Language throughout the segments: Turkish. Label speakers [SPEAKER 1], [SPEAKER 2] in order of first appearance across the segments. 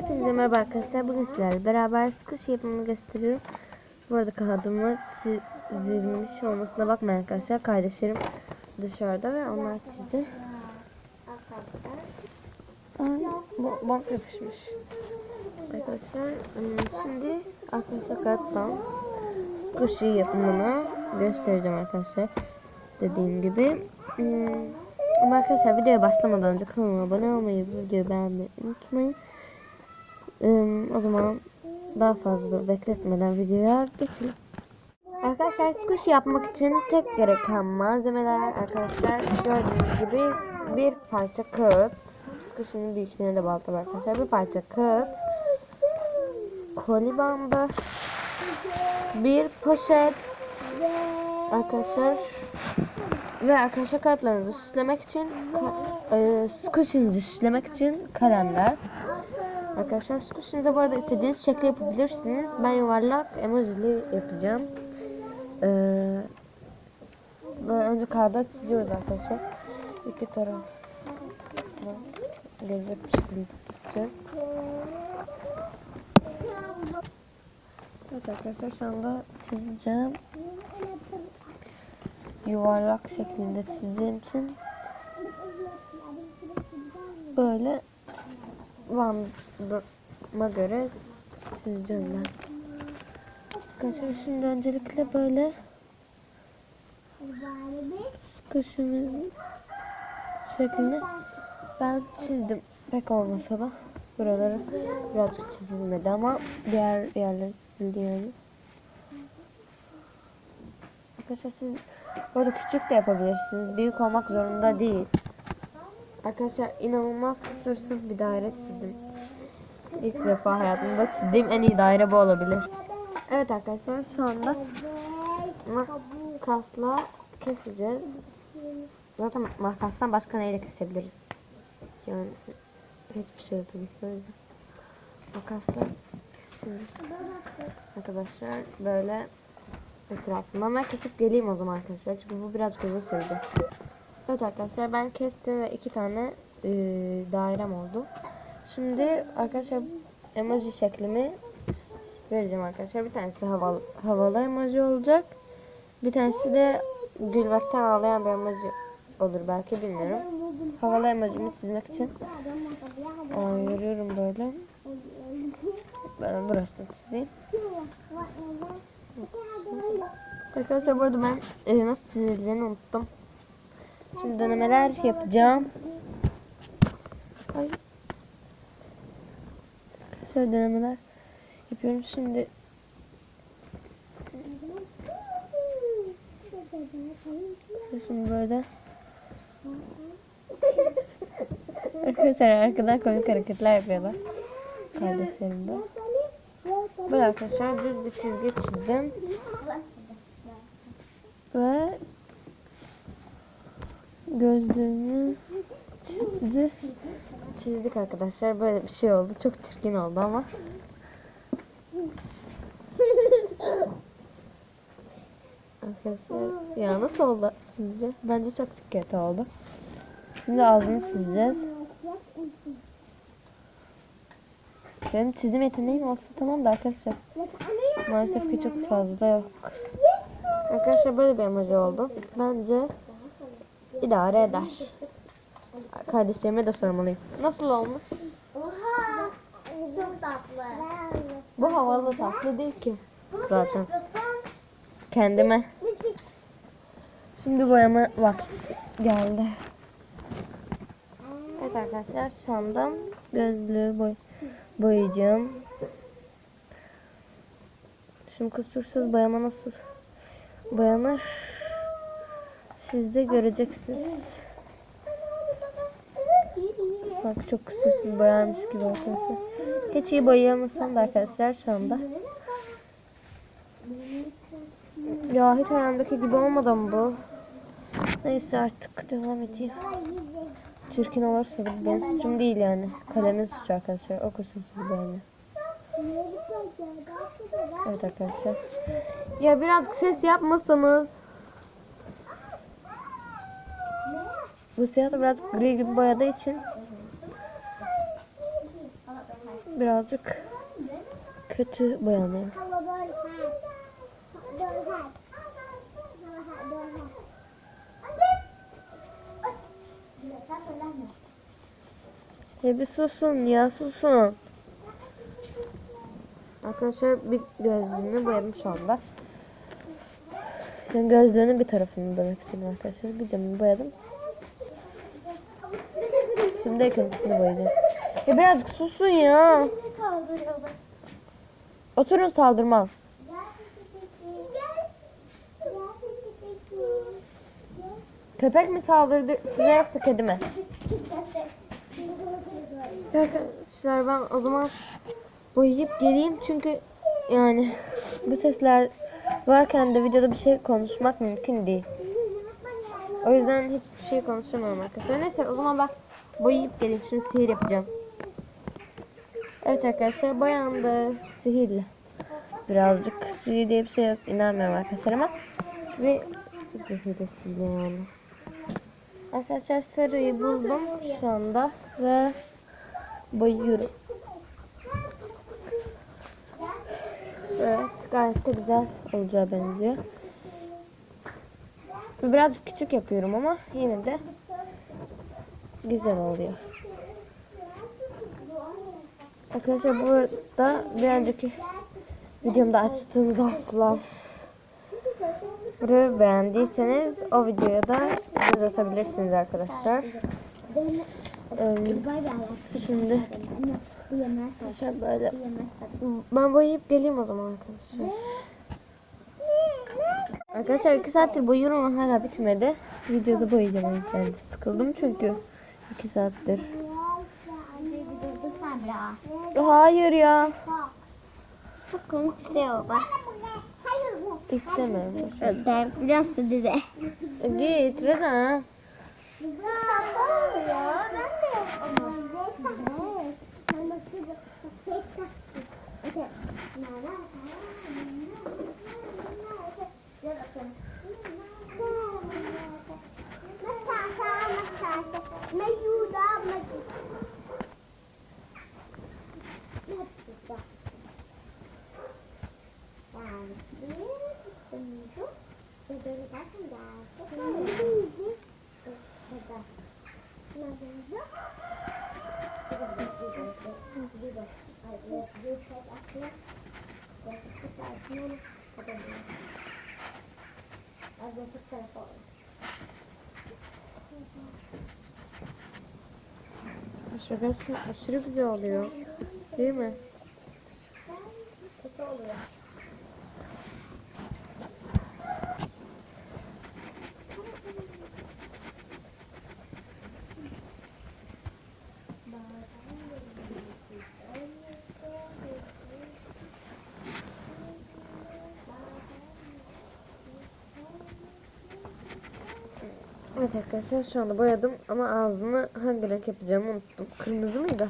[SPEAKER 1] Hepinize merhaba arkadaşlar. Bugün sizlerle beraber squishy yapımını gösteriyorum. Bu arada kağıdımı çizilmiş olmasına bakmayın arkadaşlar. Kardeşlerim dışarıda ve onlar çizdi. Ay, bant yapışmış. Arkadaşlar ım, şimdi arkadaşlar kağıttan squishy yapımını göstereceğim arkadaşlar. Dediğim gibi. Im, Ama arkadaşlar videoya başlamadan önce kanalıma abone olmayı, videoyu beğenmeyi unutmayın. Im, o zaman daha fazla bekletmeden videoya geçelim. Arkadaşlar squishy yapmak için tek gereken malzemeler arkadaşlar gördüğünüz gibi bir parça kağıt. Squishy'nin büyüklüğüne de bağlı tabii arkadaşlar. Bir parça kağıt. Koli bandı. Bir poşet. Arkadaşlar ve arkadaşlar kartlarınızı süslemek için ka- e, squishy'nizi süslemek için kalemler. Arkadaşlar squishy'nize bu arada istediğiniz şekli yapabilirsiniz. Ben yuvarlak emojili yapacağım. Ee, önce kağıda çiziyoruz arkadaşlar. İki taraf gelecek bir şekilde çizeceğiz. Evet arkadaşlar şu anda çizeceğim. Yuvarlak şeklinde çizeceğim için böyle bandıma göre çizeceğim ben. Arkadaşlar şimdi öncelikle böyle sıkışımızın şeklini ben çizdim. Pek olmasa da buraları birazcık çizilmedi ama diğer yerleri çizildi yani. Arkadaşlar siz burada küçük de yapabilirsiniz. Büyük olmak zorunda değil. Arkadaşlar inanılmaz kusursuz bir daire çizdim. İlk defa hayatımda çizdiğim en iyi daire bu olabilir. Evet arkadaşlar şu anda makasla keseceğiz. Zaten makastan başka neyle kesebiliriz? Yani hiçbir şey tabii ki o yüzden. Makasla kesiyoruz. Arkadaşlar böyle etrafından ben kesip geleyim o zaman arkadaşlar. Çünkü bu biraz uzun sürecek. Evet arkadaşlar ben kestim ve iki tane e, dairem oldu. Şimdi arkadaşlar emoji şeklimi vereceğim arkadaşlar. Bir tanesi havalı, havalı emoji olacak. Bir tanesi de gülmekten ağlayan bir emoji olur belki bilmiyorum. Havalı emojimi çizmek için ayırıyorum böyle. Ben burasını çizeyim. Arkadaşlar bu arada ben e, nasıl çizildiğini unuttum. Şimdi denemeler yapacağım. Şöyle denemeler yapıyorum. Şimdi Şimdi böyle Arkadaşlar arkadan komik hareketler yapıyorlar. Kardeşlerim de. Böyle arkadaşlar düz bir çizgi çizdim. Ve gözlüğümü çizdi. Çizdik arkadaşlar. Böyle bir şey oldu. Çok çirkin oldu ama. Arkadaşlar ya nasıl oldu sizce? Bence çok kötü oldu. Şimdi ağzını çizeceğiz. Benim çizim yeteneğim olsa tamam da arkadaşlar. Maalesef ki çok fazla yok. Arkadaşlar böyle bir emoji oldu. Bence idare eder. Kardeşlerime de sormalıyım. Nasıl olmuş?
[SPEAKER 2] Oha! Çok tatlı.
[SPEAKER 1] Bu havalı tatlı değil ki. Zaten. Kendime. Şimdi boyama vakti geldi. Evet arkadaşlar şu anda gözlüğü boy boyayacağım. Şimdi kusursuz boyama nasıl boyanır siz de göreceksiniz. Sanki çok kusursuz boyanmış gibi arkadaşlar. Hiç iyi boyayamasam da arkadaşlar şu anda. Ya hiç hayalimdeki gibi olmadı mı bu? Neyse artık devam edeyim. Çirkin olursa da benim suçum değil yani. Kalemin suçu arkadaşlar. O kusursuz boyama. Evet arkadaşlar. Ya biraz ses yapmasanız. Bu siyah da biraz gri gibi boyadığı için birazcık kötü boyanıyor. Ya bir susun ya susun. Arkadaşlar bir gözlüğünü boyadım şu anda. Yani gözlüğünün bir tarafını boyamak istedim arkadaşlar. Bir camını boyadım. Şimdi ikincisini boyayacağım. Ya birazcık susun ya. Oturun saldırmam. Köpek mi saldırdı size yoksa kedi mi? Arkadaşlar ben o zaman boyayıp geleyim çünkü yani bu sesler varken de videoda bir şey konuşmak mümkün değil. O yüzden hiçbir şey konuşamıyorum arkadaşlar. Neyse o zaman ben boyayıp geleyim. Şimdi sihir yapacağım. Evet arkadaşlar boyandı sihirle. Birazcık sihir diye bir şey yok. inanmıyorum arkadaşlar ama ve video hilesiyle yani. Arkadaşlar sarıyı buldum şu anda ve boyuyorum. Evet gayet de güzel olacağı benziyor. Birazcık küçük yapıyorum ama yine de güzel oluyor. Arkadaşlar burada bir önceki videomda açtığım zarflar Burayı beğendiyseniz o videoya da göz atabilirsiniz arkadaşlar. Ee, Şimdi arkadaşlar böyle ben boyayıp geleyim o zaman arkadaşlar. Arkadaşlar iki saattir boyuyorum ama hala bitmedi. Videoda boyayacağım o. Sıkıldım çünkü iki saattir. Hayır ya.
[SPEAKER 2] Çok komik bir şey oldu.
[SPEAKER 1] İstemiyorum.
[SPEAKER 2] Ben biraz da dede.
[SPEAKER 1] E, Git Reza. Aşırı gerçekten aşırı güzel oluyor. Değil mi?
[SPEAKER 2] Kötü oluyor.
[SPEAKER 1] Evet arkadaşlar şu anda boyadım ama ağzını hangi renk yapacağımı unuttum. Kırmızı mıydı?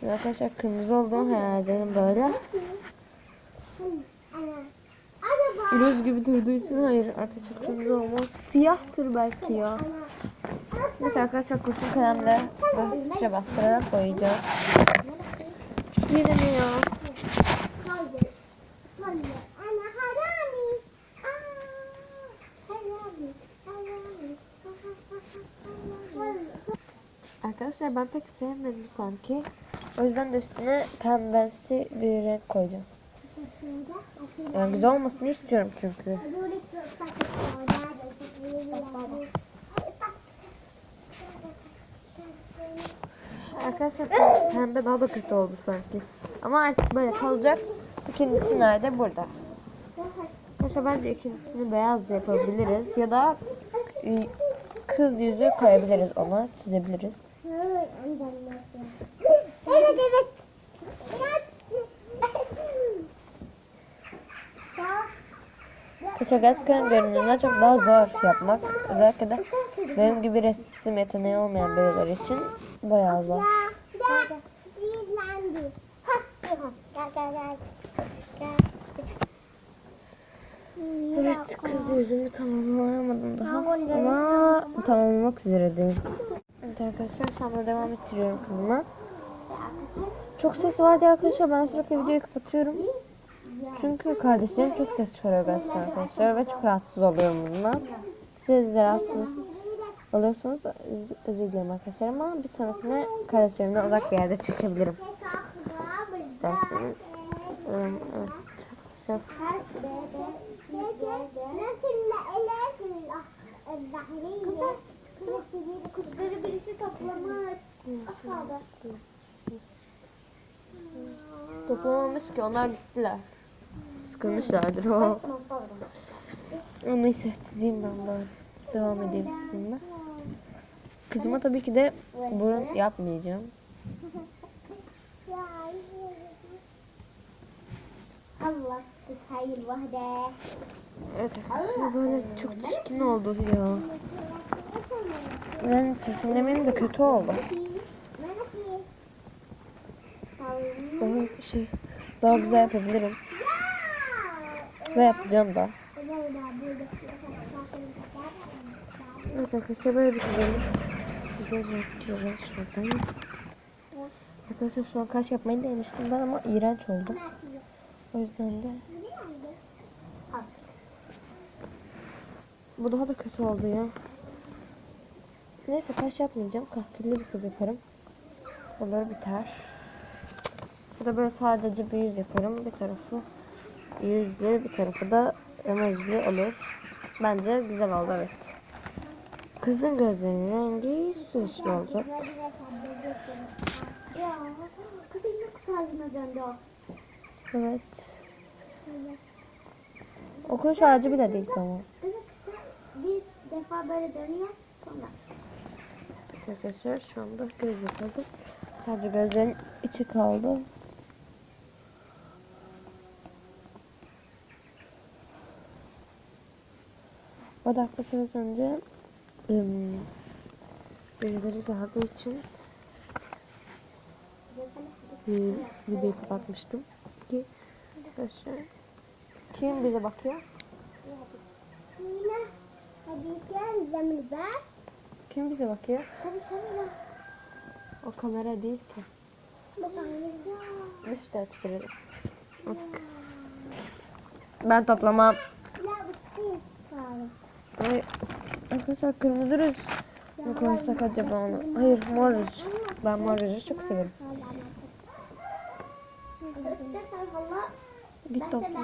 [SPEAKER 1] Şimdi arkadaşlar kırmızı olduğunu hayal edelim böyle. Ruz gibi durduğu için hayır arkadaşlar kırmızı olmaz. Siyahtır belki ya. Neyse arkadaşlar kurşun kalemle hafifçe bastırarak boyayacağım. Yine ya? Arkadaşlar ben pek sevmedim sanki. O yüzden de üstüne pembemsi bir renk koyacağım. Yani güzel olmasını istiyorum çünkü. Arkadaşlar pem- pembe daha da kötü oldu sanki. Ama artık böyle kalacak. İkincisi nerede? Burada. Arkadaşlar bence ikincisini beyaz yapabiliriz. Ya da e, kız yüzü koyabiliriz ona. Çizebiliriz.
[SPEAKER 2] Evet evet.
[SPEAKER 1] Arkadaşlar gerçekten görünümden çok daha zor yapmak. Özellikle de benim gibi resim yeteneği olmayan birileri için bayağı zor. Evet kız yüzümü tamamlayamadım daha ama tamamlamak üzereyim. Evet arkadaşlar şu anda devam ettiriyorum kızıma. çok ses var diye arkadaşlar ben sürekli videoyu kapatıyorum. Çünkü kardeşlerim çok ses çıkarıyor gerçekten arkadaşlar ve çok rahatsız oluyorum bundan. Siz de rahatsız oluyorsanız öz- özür dilerim arkadaşlar ama bir sonrakine kardeşlerimden uzak bir yerde çekebilirim. İsterseniz. Evet. Toplamamış ki onlar gittiler. Sıkılmışlardır o. Neyse çizeyim ben bari. Devam edeyim çizimime. Kızıma tabii ki de burun yapmayacağım. Evet arkadaşlar böyle çok çirkin oldu ya. Ben çirkin demeyeyim de kötü oldu. Daha şey daha güzel yapabilirim. Ve yapacağım da. Evet arkadaşlar böyle bir çizelim. Güzel bir çizelim şuradan. Arkadaşlar şu an kaş yapmayı denemiştim ben ama iğrenç oldum. O yüzden de bu daha da kötü oldu ya. Neyse kaş yapmayacağım. Kahküllü bir kız yaparım. Olur biter. Bu da böyle sadece bir yüz yaparım. Bir tarafı yüzlü, bir tarafı da emojili olur. Bence güzel oldu evet. Kızın gözlerinin rengi su yeşili olacak. Evet. O kuş ağacı bile değil tamam.
[SPEAKER 2] Bir defa böyle dönüyor. Sonra.
[SPEAKER 1] Arkadaşlar şu anda göz yapalım. Sadece gözlerin içi kaldı. Bu arada arkadaşlar önce ım, birileri geldiği için bir videoyu kapatmıştım. Ki arkadaşlar kim bize bakıyor? Kim bize bakıyor? O kamera değil ki. İşte hepsi Ben toplamam.
[SPEAKER 2] Ya bu şey var.
[SPEAKER 1] Ay, arkadaşlar kırmızı ruj ne koysak acaba onu? Hayır mor ruj. Ben mor ruju çok severim.
[SPEAKER 2] De
[SPEAKER 1] topla.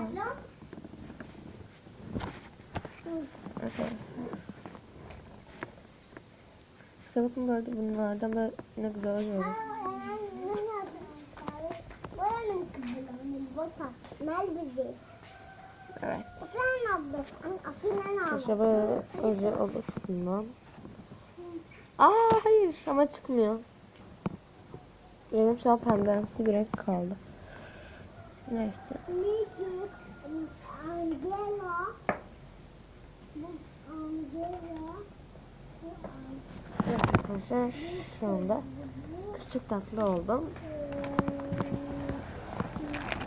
[SPEAKER 1] Arkadaşlar. İşte bakın böyle bunlardan böyle ne güzel oluyor. Evet. Böyle oje olur bundan. Aa hayır ama çıkmıyor. Benim şu an pembemsi bir renk kaldı. Neyse. Evet arkadaşlar şu anda küçük tatlı oldum.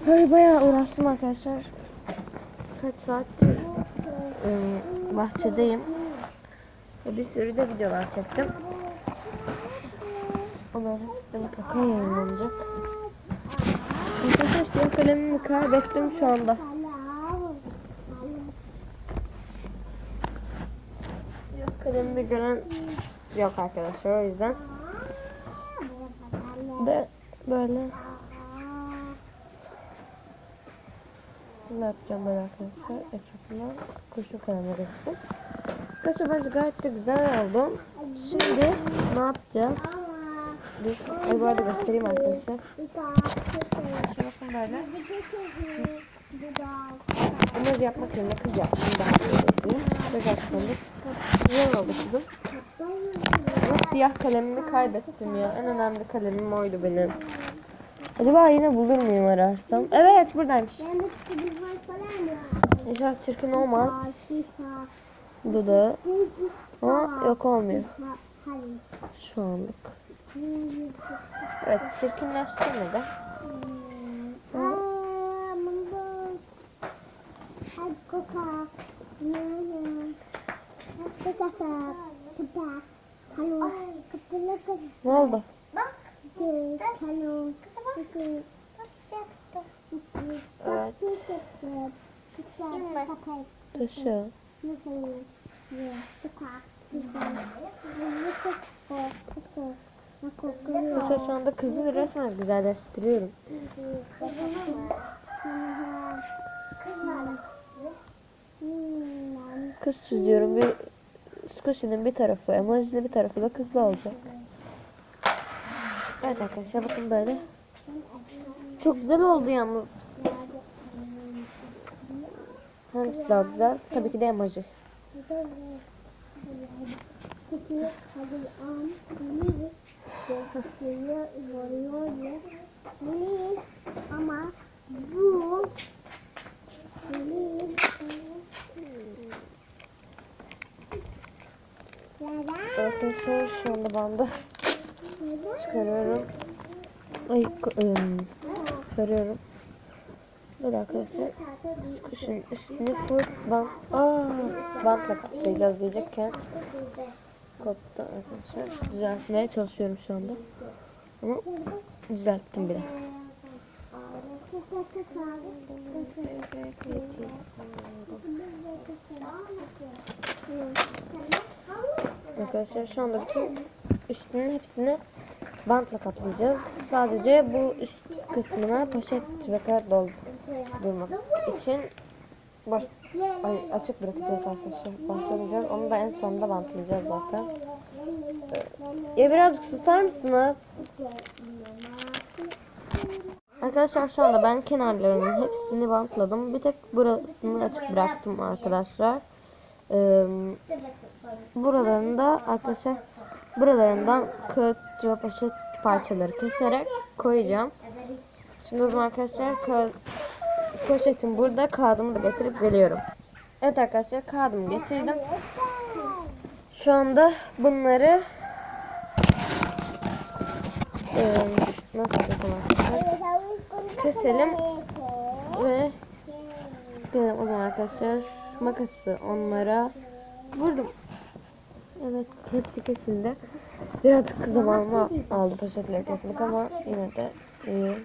[SPEAKER 1] Ay bayağı uğraştım arkadaşlar. Kaç saattir e, bahçedeyim. Bir sürü de videolar çektim. Hepsi de mutlaka yayınlanacak. Arkadaşlar siyah kalemimi kaybettim şu anda. Kalemimi gören yok arkadaşlar o yüzden. De böyle ne yapacağım böyle arkadaşlar etrafına kurşun kaleme geçtim. Arkadaşlar bence gayet de güzel oldu. Şimdi ne yapacağız? Dur, ay bu arada göstereyim arkadaşlar. Şuna bakın böyle. Emoji yapmak yerine kız yaptım. Daha iyi. Güzel sandık. Güzel oldu kızım. Ama siyah kalemimi kaybettim ya. En önemli kalemim oydu benim. Acaba yine bulur muyum ararsam? Evet buradaymış. İnşallah çirkin olmaz. Dudağı. Ama yok olmuyor. Şu anlık. Evet çirkinleştirmedi. Ne oldu?
[SPEAKER 2] Bak. Kalo.
[SPEAKER 1] Evet. Taşı. Taşı şu anda kızı resmen güzelleştiriyorum. Kız çiziyorum. Bir squishy'nin bir tarafı emojili bir tarafı da kızlı olacak. Evet arkadaşlar bakın böyle. Çok güzel oldu yalnız. Hangisi daha güzel? Tabii ki de emoji.
[SPEAKER 2] Ama bu
[SPEAKER 1] Arkadaşlar şu anda bandı çıkarıyorum. Ay ım, sarıyorum. Böyle arkadaşlar squish'in üstüne full bant, aa, bantla kaplayacağız diyecekken koptu arkadaşlar. Düzeltmeye çalışıyorum şu anda. Ama düzelttim bile. Arkadaşlar şu anda bütün üstünün hepsini bantla kaplayacağız. Sadece bu üst kısmına poşet ve kağıt doldurmak için boş ay, açık bırakacağız arkadaşlar. Bantlayacağız. Onu da en sonunda bantlayacağız zaten. Ee, Ya birazcık susar mısınız? Arkadaşlar şu anda ben kenarlarının hepsini bantladım. Bir tek burasını açık bıraktım arkadaşlar. Ee, buralarını da arkadaşlar buralarından kağıt poşet parçaları keserek koyacağım. Şimdi o zaman arkadaşlar ka- poşetim burada kağıdımı da getirip geliyorum. Evet arkadaşlar kağıdımı getirdim. Şu anda bunları eee, nasıl desem arkadaşlar keselim ve o zaman arkadaşlar makası onlara vurdum. Evet hepsi kesildi. Birazcık zamanımı aldı poşetleri kesmek ama yine de iyi.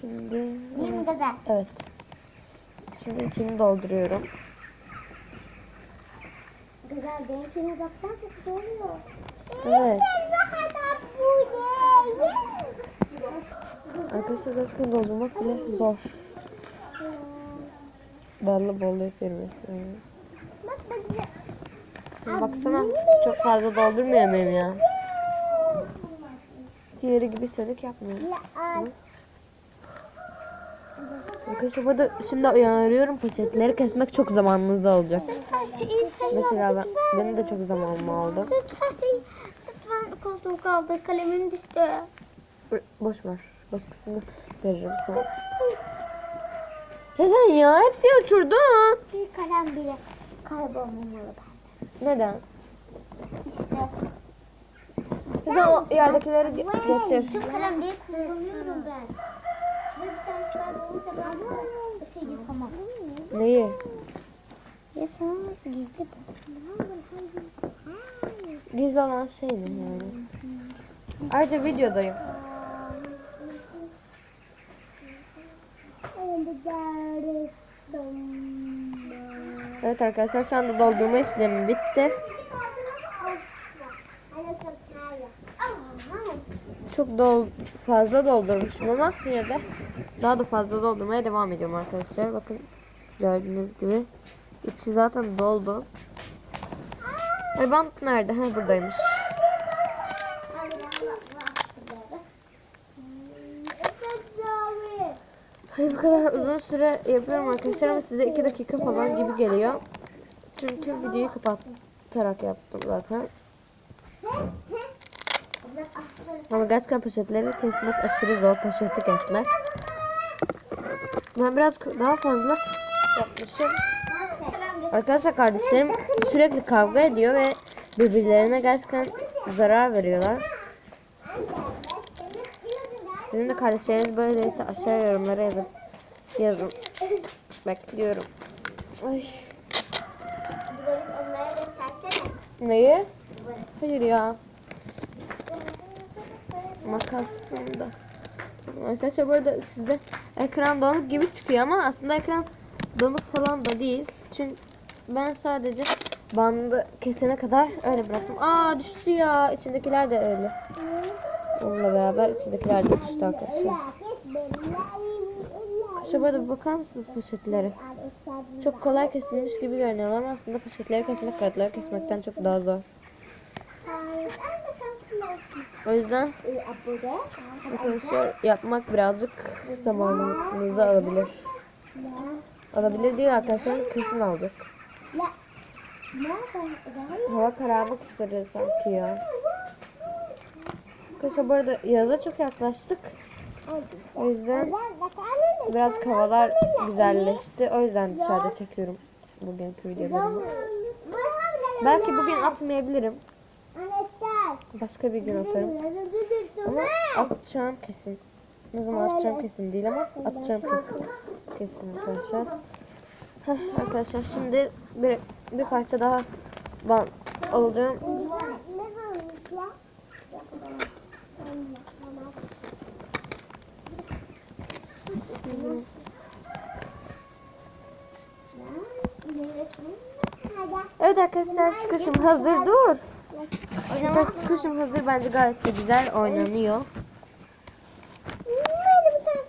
[SPEAKER 1] Şimdi evet. Şimdi içini dolduruyorum.
[SPEAKER 2] Güzel benimkine baksana çok oluyor.
[SPEAKER 1] Evet. Arkadaşlar gerçekten doldurmak bile zor. Ballı bollu yapıyorum mesela.
[SPEAKER 2] Bak bak.
[SPEAKER 1] Şimdi Baksana çok fazla doldurmuyor muyum ya? Diğeri gibi söyledik yapmıyorum. Arkadaşlar burada şimdi uyarıyorum poşetleri kesmek çok zamanınızı alacak.
[SPEAKER 2] Şeyi sen
[SPEAKER 1] Mesela ben, benim de çok zamanımı aldı.
[SPEAKER 2] Lütfen şey, lütfen koltuğu kaldır, kalemim düştü.
[SPEAKER 1] Bo- Boş ver. Baskısını veririm sana. Rezan ya hepsi uçurdun.
[SPEAKER 2] Bir kalem bile kaybolmamalı.
[SPEAKER 1] Neden?
[SPEAKER 2] İşte.
[SPEAKER 1] Rezan o yerdekileri ge- getir.
[SPEAKER 2] Şu kalemleri kullanıyorum ben. Ve bir tane kaybolunca ben bir şey yapamam.
[SPEAKER 1] Neyi?
[SPEAKER 2] Ya sana gizli
[SPEAKER 1] Gizli olan şey mi yani? Ayrıca videodayım. Evet arkadaşlar şu anda doldurma işlemi bitti. Çok dol fazla doldurmuşum ama yine de daha da fazla doldurmaya devam ediyorum arkadaşlar. Bakın gördüğünüz gibi içi zaten doldu. Ay bant nerede? Ha buradaymış. Ay bu kadar uzun süre yapıyorum arkadaşlar ama size 2 dakika falan gibi geliyor. Çünkü videoyu kapatarak yaptım zaten. Gerçekten poşetleri kesmek aşırı zor. Poşeti kesmek. Ben biraz daha fazla yapmışım. Arkadaşlar kardeşlerim sürekli kavga ediyor ve birbirlerine gerçekten zarar veriyorlar. Sizin de kardeşleriniz böyleyse aşağı yorumlara yazın. Yazın. Bekliyorum. Ay. Neyi? Hayır ya. makasında. Arkadaşlar bu arada sizde ekran donuk gibi çıkıyor ama aslında ekran donuk falan da değil. Çünkü ben sadece bandı kesene kadar öyle bıraktım. Aa düştü ya. İçindekiler de öyle. Onunla beraber içindekiler de düştü arkadaşlar. Şu burada bakar mısınız poşetlere? Çok kolay kesilmiş gibi görünüyorlar ama aslında poşetleri kesmek kağıtları kesmekten çok daha zor. O yüzden arkadaşlar yapmak birazcık zamanınızı alabilir. Alabilir değil arkadaşlar kesin alacak. Hava kararmak üzere sanki ya. Arkadaşlar bu arada yaza çok yaklaştık. O yüzden birazcık havalar güzelleşti. O yüzden dışarıda çekiyorum bugünkü videolarımı. Belki bugün atmayabilirim. Başka bir gün atarım. Ama atacağım kesin. Ne zaman atacağım kesin değil ama atacağım kesin. Kesin arkadaşlar. Heh, arkadaşlar şimdi bir, bir parça daha ben alacağım. Evet arkadaşlar sıkışım hazır dur. Arkadaşlar sıkışım hazır bence gayet de güzel oynanıyor.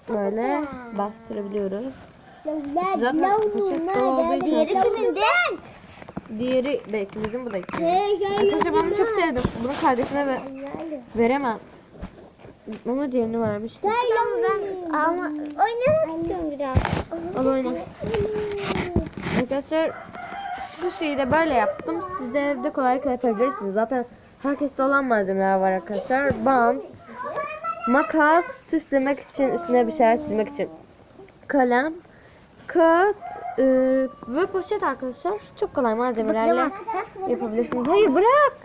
[SPEAKER 1] Böyle bastırabiliyoruz. Zaten poşet dolu olduğu için
[SPEAKER 2] Diğeri kiminden?
[SPEAKER 1] Diğeri de ikimizin bu da ikimizin. Arkadaşlar ben bunu çok sevdim. Bunu kardeşime ve veremem. Ama diğerini vermiştim.
[SPEAKER 2] ben ama oynamak istiyorum biraz.
[SPEAKER 1] Al oyna. Arkadaşlar bu şeyi de böyle yaptım. Siz de evde kolaylıkla yapabilirsiniz. Zaten herkeste olan malzemeler var arkadaşlar. Bant, makas, süslemek için, üstüne bir şeyler çizmek için. Kalem, kağıt e, ve poşet arkadaşlar. Çok kolay malzemelerle yapabilirsiniz. Hayır bırak.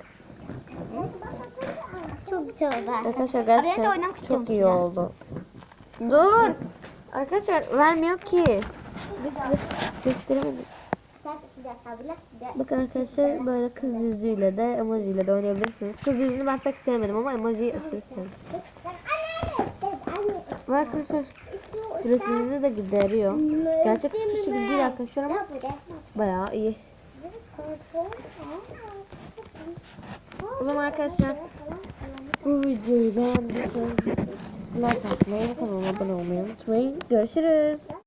[SPEAKER 2] Güzel oldu
[SPEAKER 1] Arkadaşlar
[SPEAKER 2] Araya da
[SPEAKER 1] gerçekten çok iyi
[SPEAKER 2] biraz.
[SPEAKER 1] oldu. Dur. Arkadaşlar vermiyor ki. Biz gösteremedik. Bakın arkadaşlar böyle kız yüzüyle de emojiyle de oynayabilirsiniz. Kız yüzünü ben pek sevmedim ama emojiyi aşırı sevdim. Ve arkadaşlar stresinizi de gideriyor. Gerçek hiçbir şey değil arkadaşlar ama bayağı iyi. O zaman arkadaşlar bu videoyu beğendiyseniz like atmayı kanalıma abone olmayı unutmayın. Görüşürüz.